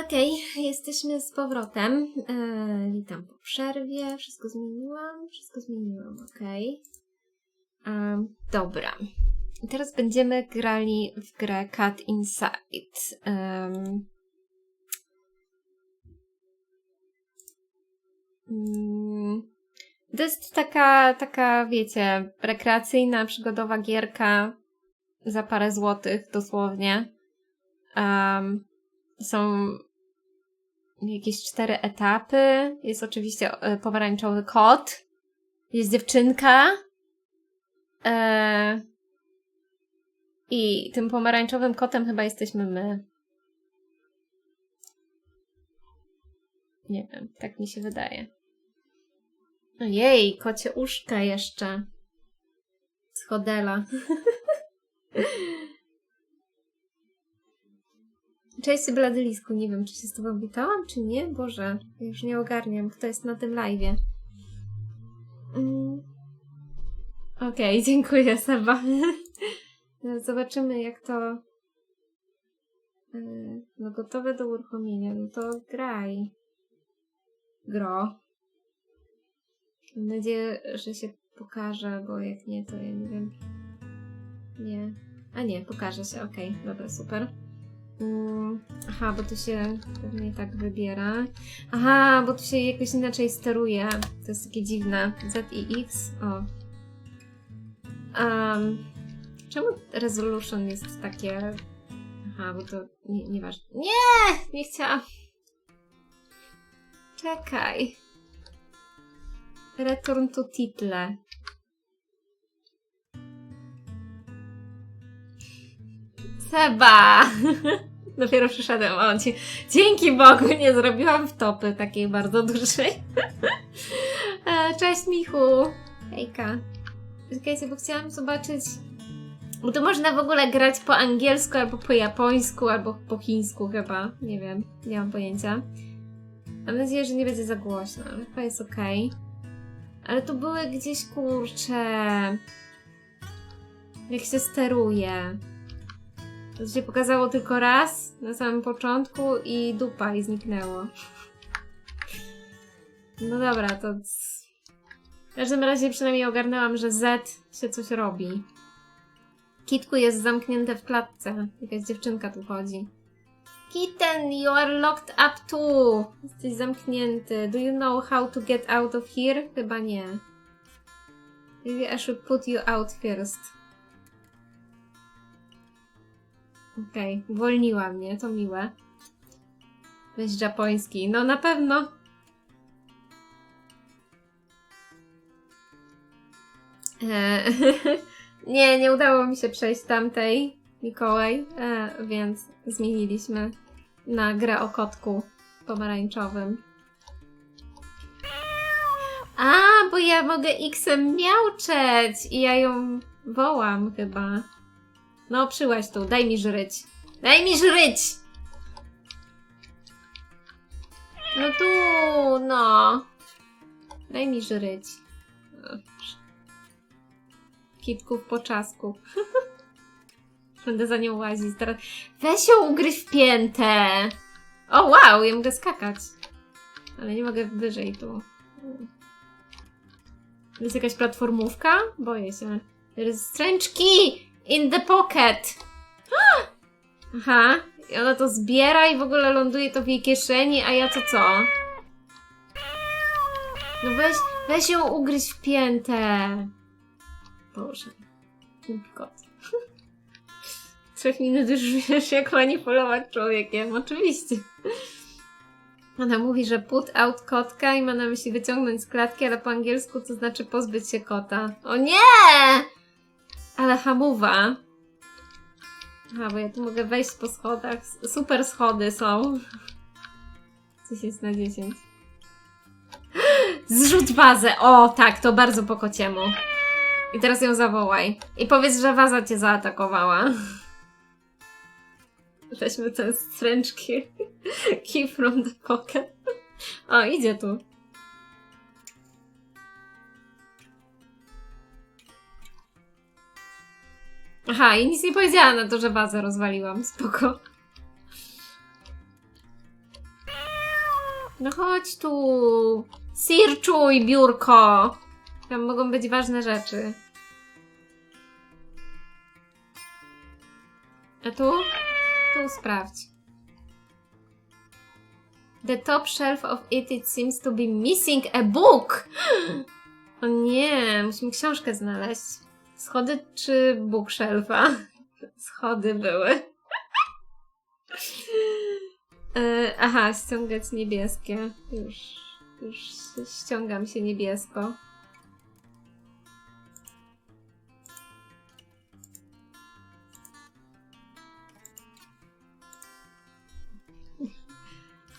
Okej, jesteśmy z powrotem. E, witam po przerwie. Wszystko zmieniłam? Wszystko zmieniłam, okej. Em, dobra. I teraz będziemy grali w grę Cat Inside. Em, mm, to jest taka, taka, wiecie, rekreacyjna, przygodowa gierka za parę złotych, dosłownie. Em, są jakieś cztery etapy. Jest oczywiście e, pomarańczowy kot. Jest dziewczynka. E, I tym pomarańczowym kotem chyba jesteśmy my. Nie wiem, tak mi się wydaje. Ojej, kocie uszka jeszcze. Z chodela. Cześć Bladylisku, nie wiem, czy się z tobą witałam, czy nie? Boże, już nie ogarniam, kto jest na tym live'ie. Mm. Okej, dziękuję Seba. Zobaczymy jak to... Yy, No gotowe do uruchomienia, no to graj. Gro. Mam nadzieję, że się pokaże, bo jak nie, to ja nie wiem. Nie. A nie, pokaże się, okej, dobra, super. Mm, Aha, bo tu się pewnie tak wybiera. Aha, bo tu się jakoś inaczej steruje. To jest takie dziwne. Z i X. O. Um, czemu resolution jest takie. Aha, bo to nie, nieważne. Nie! Nie chciałam. Czekaj. Return to title. Seba! Dopiero przyszedłem. O, dzie- dzięki Bogu nie zrobiłam wtopy takiej bardzo dużej. E, Cześć Michu! Hejka. Czekajcie, bo chciałam zobaczyć... Bo to można w ogóle grać po angielsku, albo po japońsku, albo po chińsku chyba. Nie wiem, nie mam pojęcia. Mam nadzieję, że nie będzie za głośno, ale chyba jest okej. Ale tu były gdzieś, kurcze... Jak się steruje. To się pokazało tylko raz na samym początku i dupa i zniknęło. No dobra, to. W każdym razie przynajmniej ogarnęłam, że Z się coś robi. Kitku jest zamknięte w klatce. Jakaś dziewczynka tu chodzi. Kitten, you are locked up too. Jesteś zamknięty. Do you know how to get out of here? Chyba nie. Maybe I should put you out first. Okej, uwolniła mnie, to miłe. Weź japoński, no na pewno. E, nie, nie udało mi się przejść tamtej Mikołaj, e, więc zmieniliśmy na grę o kotku pomarańczowym. A, bo ja mogę X-em miauczeć i ja ją wołam chyba. No, przyłaś tu, daj mi żryć. Daj mi żryć! No tu, no. Daj mi żryć. Kitku w poczasku. Będę za nią łazić teraz. Weź ją ugryź w piętę! O wow, ja mogę skakać. Ale nie mogę wyżej tu. Jest jakaś platformówka? Boję się. Key in the pocket. Aha. I ona to zbiera i w ogóle ląduje to w jej kieszeni, a ja to co? No weź, weź ją ugryźć w piętę. Boże. Kot. Trzech minut już wiesz, jak manipulować człowiekiem. Oczywiście. Ona mówi, że put out kotka i ma na myśli wyciągnąć z klatki, ale po angielsku to znaczy pozbyć się kota. O nie! Ale hamuwa. Aha, bo ja tu mogę wejść po schodach. Super schody są. 10 na 10. Zrzuć wazę! O, tak, to bardzo po kociemu. I teraz ją zawołaj. I powiedz, że waza cię zaatakowała. Weźmy ten stręczki. Key from the pocket. O, idzie tu. Aha, i nic nie powiedziała na to, że wazę rozwaliłam. Spoko. No chodź tu. Sirczuj, biurko. Tam mogą być ważne rzeczy. A tu? Tu sprawdź. The top shelf of it, it seems to be missing a book. O nie, musimy książkę znaleźć. Schody czy bookshelfa? Schody były. E, aha, ściągać niebieskie. Już, już ściągam się niebiesko.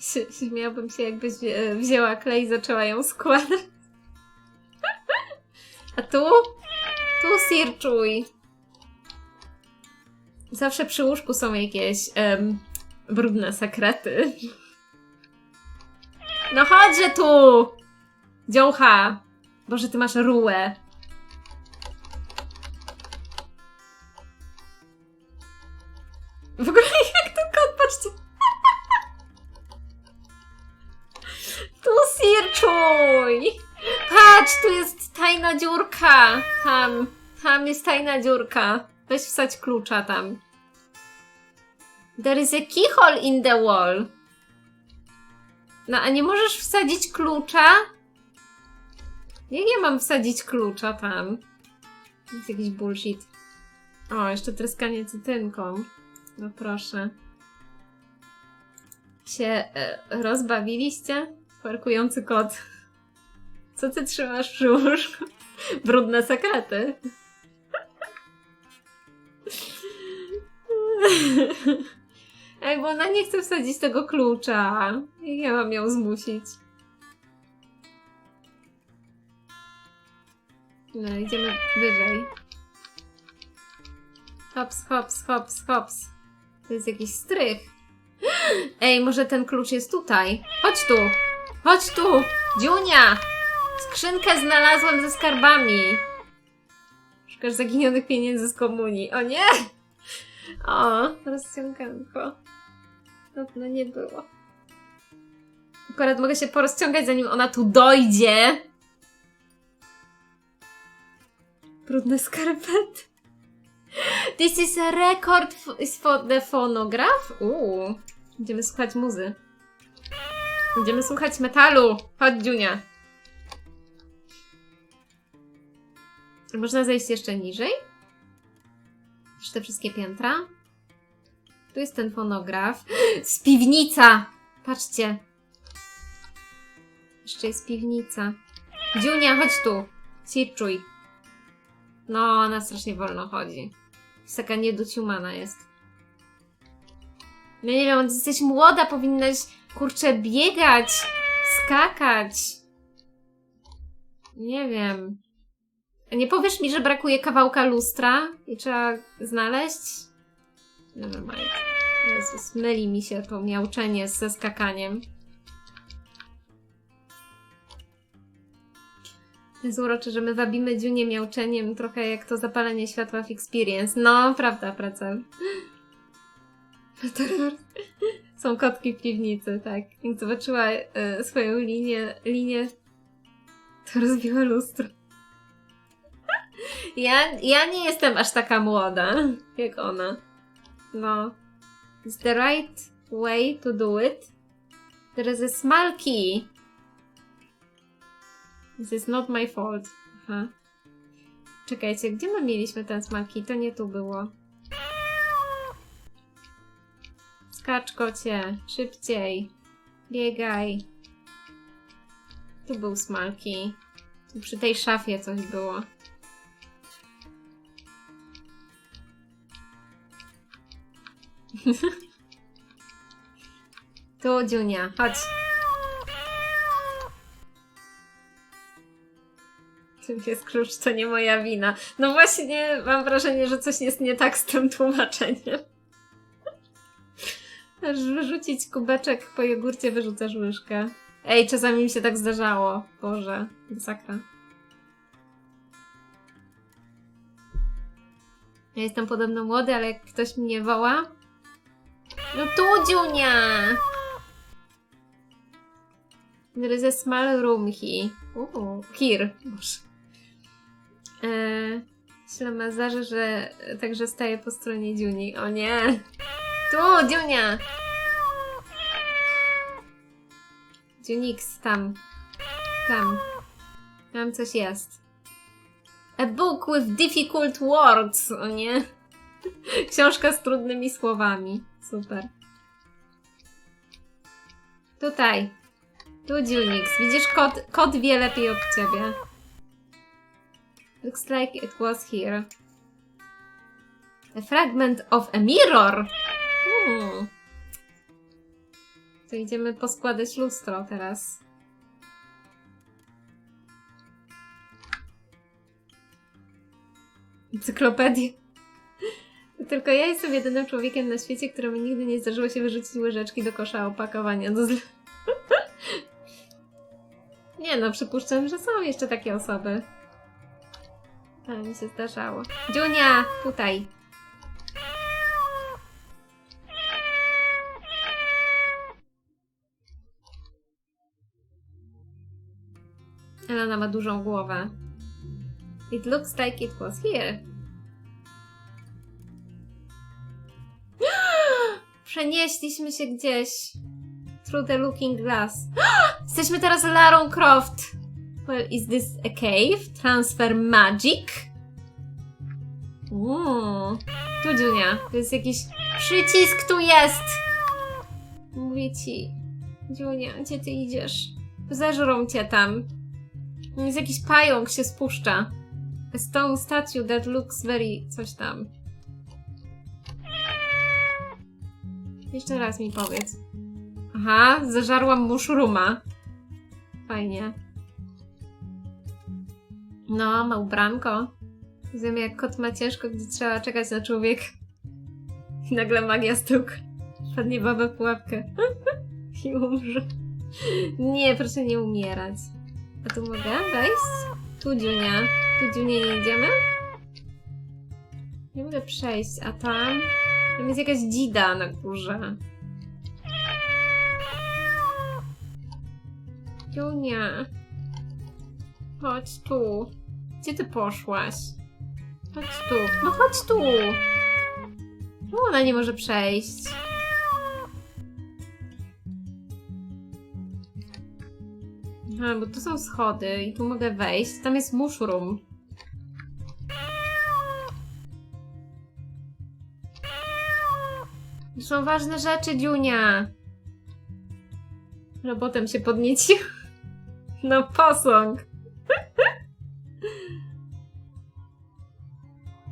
Śmiałbym się, jakbyś wzię- wzięła klej i zaczęła ją składać. A tu? Tu sirczuj. Zawsze przy łóżku są jakieś brudne sekrety. No chodźże tu! Dziołcha! Boże, ty masz rułę. Tam jest tajna dziurka. Weź wsadź klucza tam. There is a keyhole in the wall. No, a nie możesz wsadzić klucza? Jak ja mam wsadzić klucza tam? To jest jakiś bullshit. O, jeszcze tryskanie cytynką. No proszę. Się e, rozbawiliście? Parkujący kot. Co ty trzymasz przy łóżku? Brudne sekrety. Ej, bo ona nie chce wsadzić tego klucza. Ja mam ją zmusić? No, idziemy wyżej. Hops, hops, hops, hops. To jest jakiś strych. Ej, może ten klucz jest tutaj? Chodź tu! Chodź tu! Dziunia! Skrzynkę znalazłem ze skarbami. Szukasz zaginionych pieniędzy z komunii. O nie! O, rozciąganko. No, no nie było. Akurat mogę się porozciągać, zanim ona tu dojdzie. Brudne skarpety. This is a record is for the phonograph? Uuu. Będziemy słuchać muzy. Będziemy słuchać metalu. Chodź, Dziunia. Można zejść jeszcze niżej? Czy te wszystkie piętra? Tu jest ten fonograf. Z piwnica! Patrzcie. Jeszcze jest piwnica. Dziunia, chodź tu. Sirczuj. No, ona strasznie wolno chodzi. Jest taka nieduciumana jest. No nie wiem, jesteś młoda, powinnaś, kurczę, biegać, skakać. Nie wiem. Nie powiesz mi, że brakuje kawałka lustra i trzeba znaleźć? Never mind. Jezus, myli mi się to miauczenie ze skakaniem. Jest urocze, że my wabimy dziunie miauczeniem, trochę jak to zapalenie światła w Experience. No, prawda, praca. Są kotki w piwnicy, tak. Jak zobaczyła e, swoją linię, linię, to rozbiła lustro. Ja, ja nie jestem aż taka młoda, jak ona. No. It's the right way to do it. There is a small key. This is not my fault. Aha. Czekajcie, gdzie my mieliśmy ten small key? To nie tu było. Skacz kocie, szybciej. Biegaj. Tu był small. Tu przy tej szafie coś było. Tu, Dziunia, chodź. Tym jest klucz, to nie moja wina. No właśnie, mam wrażenie, że coś jest nie tak z tym tłumaczeniem. Aż wyrzucić kubeczek po jogurcie, wyrzucasz łyżkę. Ej, czasami mi się tak zdarzało. Boże, masakra. Ja jestem podobno młody, ale jak ktoś mnie woła... No tu, Dziunia! There is a small room here. Uuu, here. Boże. Eee, ślamazarze, że także staje po stronie Dziuni. O nie! Tu, Dziunia! Dziunix, tam. Tam. Tam coś jest. A book with difficult words. O nie. Książka z trudnymi słowami. Super. Tutaj. Tu Junix. Widzisz, kot, kot wie lepiej od ciebie. Looks like it was here. A fragment of a mirror. Hmm. To idziemy poskładać lustro teraz. Encyklopedię. Tylko ja jestem jedynym człowiekiem na świecie, któremu nigdy nie zdarzyło się wyrzucić łyżeczki do kosza opakowania do zle... Nie no, przypuszczam, że są jeszcze takie osoby. Ale mi się zdarzało. Dziunia, tutaj. Elena ma dużą głowę. It looks like it was here. Przenieśliśmy się gdzieś. Through the looking glass. Jesteśmy teraz Larą Croft. Well, is this a cave? Transfer magic? Uuu. Tu, Dziunia. To jest jakiś przycisk, tu jest! Mówię ci. Dziunia, gdzie ty idziesz? Zeżrą cię tam. Jest jakiś pająk się spuszcza. A stone statue that looks very... coś tam. Jeszcze raz mi powiedz. Aha, zeżarłam muszruma. Fajnie. No, ma ubranko. Wiem, jak kot ma ciężko, gdy trzeba czekać na człowiek. I nagle magia stuk. Padnie baba pułapkę. I umrze. Nie, proszę nie umierać. A tu mogę wejść? Tu Dziunia. Tu Dziunia nie idziemy? Nie mogę przejść, a tam? Tam jest jakaś dzida na górze. Dziunia. Chodź tu. Gdzie ty poszłaś? Chodź tu. No chodź tu. Czemu ona nie może przejść? Aha, bo tu są schody i tu mogę wejść. Tam jest mushroom. Są ważne rzeczy, Dziunia. Robotem się podniecił. No posąg.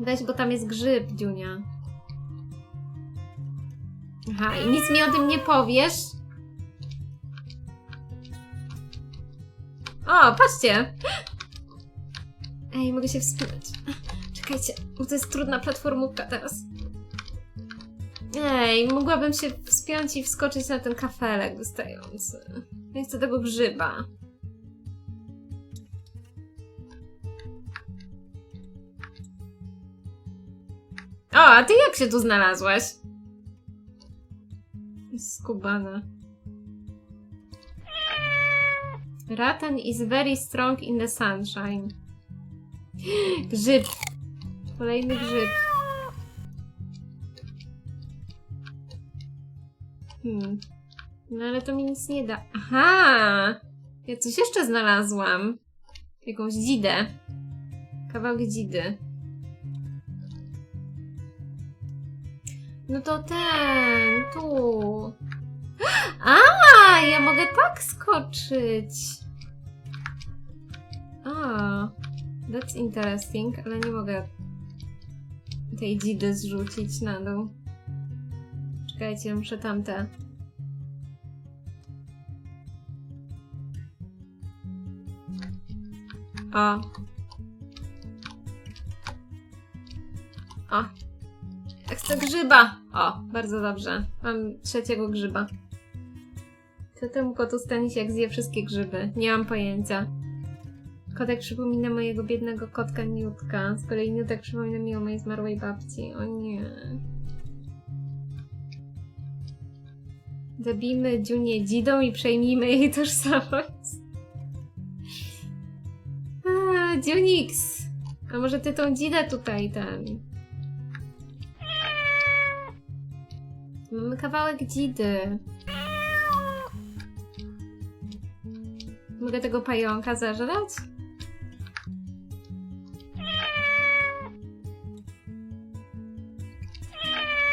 Weź, bo tam jest grzyb, Dziunia. Aha, i nic mi o tym nie powiesz? O, patrzcie! Ej, mogę się wspinać. Czekajcie, bo to jest trudna platformówka teraz. Ej, mogłabym się wspiąć i wskoczyć na ten kafelek wystający. Nie chcę tego grzyba. O, a ty jak się tu znalazłaś? Skubana. Rattan is very strong in the sunshine. Grzyb. Kolejny grzyb. Hmm. No ale to mi nic nie da. Aha! Ja coś jeszcze znalazłam. Jakąś dzidę. Kawałek dzidy. No to ten, tu. A, ja mogę tak skoczyć. A, that's interesting, ale nie mogę tej dzidy zrzucić na dół. Czekajcie, muszę tamte. O. O. Chcę grzyba. O, bardzo dobrze. Mam trzeciego grzyba. Co temu kotu stanie się, jak zje wszystkie grzyby? Nie mam pojęcia. Kotek przypomina mojego biednego kotka Niutka. Z kolei Niutek przypomina mi o mojej zmarłej babci. O nie. Zabijmy Dziunię dzidą i przejmijmy jej tożsamość. A, Dziunix! A może ty tą dzidę tutaj ten... Mamy kawałek dzidy. Mogę tego pająka zażreć?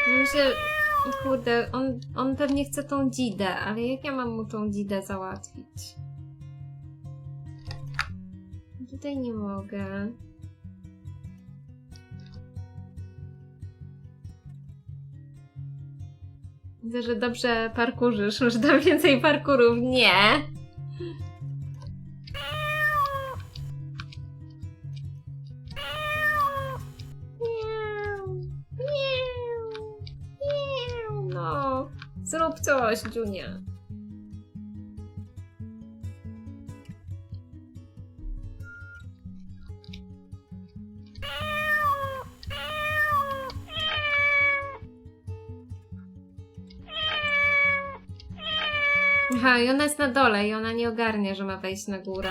Myślę, kurde, on, on pewnie chce tą dzidę, ale jak ja mam mu tą dzidę załatwić? Tutaj nie mogę. Widzę, że dobrze parkurzysz, że dam więcej parkurów. Nie! Coś, Junia. Aha, i ona jest na dole i ona nie ogarnie, że ma wejść na górę.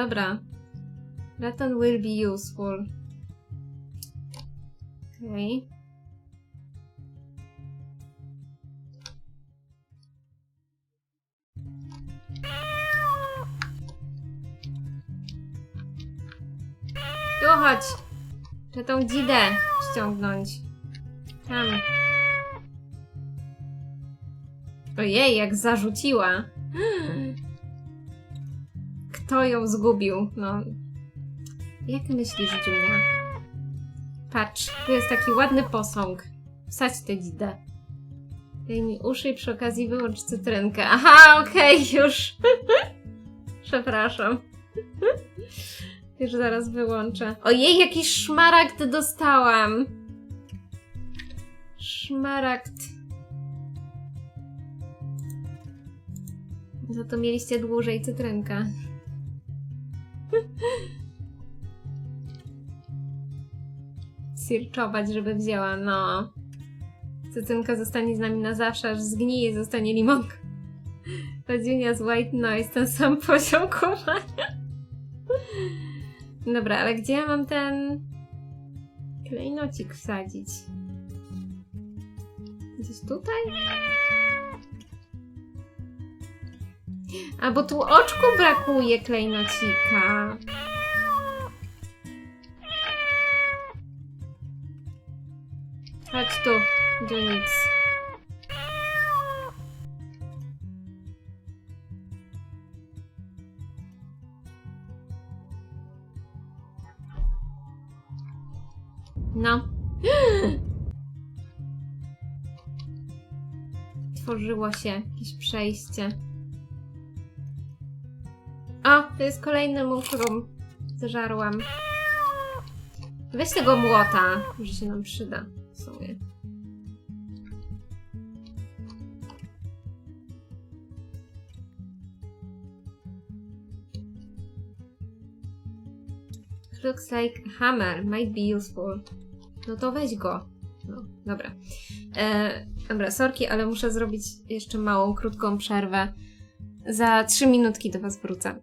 Dobra. Raton will be useful. Okej. Tu chodź. Trzeba tą dzidę ściągnąć. Tam. Ojej, jak zarzuciła. Kto ją zgubił? No. Jak myślisz, Julia? Patrz, tu jest taki ładny posąg. Wsadź tę dzidę. Daj mi uszy i przy okazji wyłącz cytrynkę. Aha, okej, już. Przepraszam. Już zaraz wyłączę. Ojej, jakiś szmaragd dostałam. Szmaragd. Za to mieliście dłużej cytrynkę. Sirczować, żeby wzięła, no. Cytrynka zostanie z nami na zawsze, aż zgnije zostanie limonka. Rodzinia z White Noise, ten sam poziom kumania. Dobra, ale gdzie ja mam ten klejnocik wsadzić? Gdzieś tutaj? A bo tu oczku brakuje klejnocika. Chodź tu, Junix. No. Tworzyło się jakieś przejście. O, to jest kolejny mushroom. Zażarłam. Weź tego młota, że się nam przyda w sumie. Looks like a hammer might be useful. No to weź go. No, dobra. E, dobra, sorki, ale muszę zrobić jeszcze małą, krótką przerwę. Za trzy minutki do Was wrócę.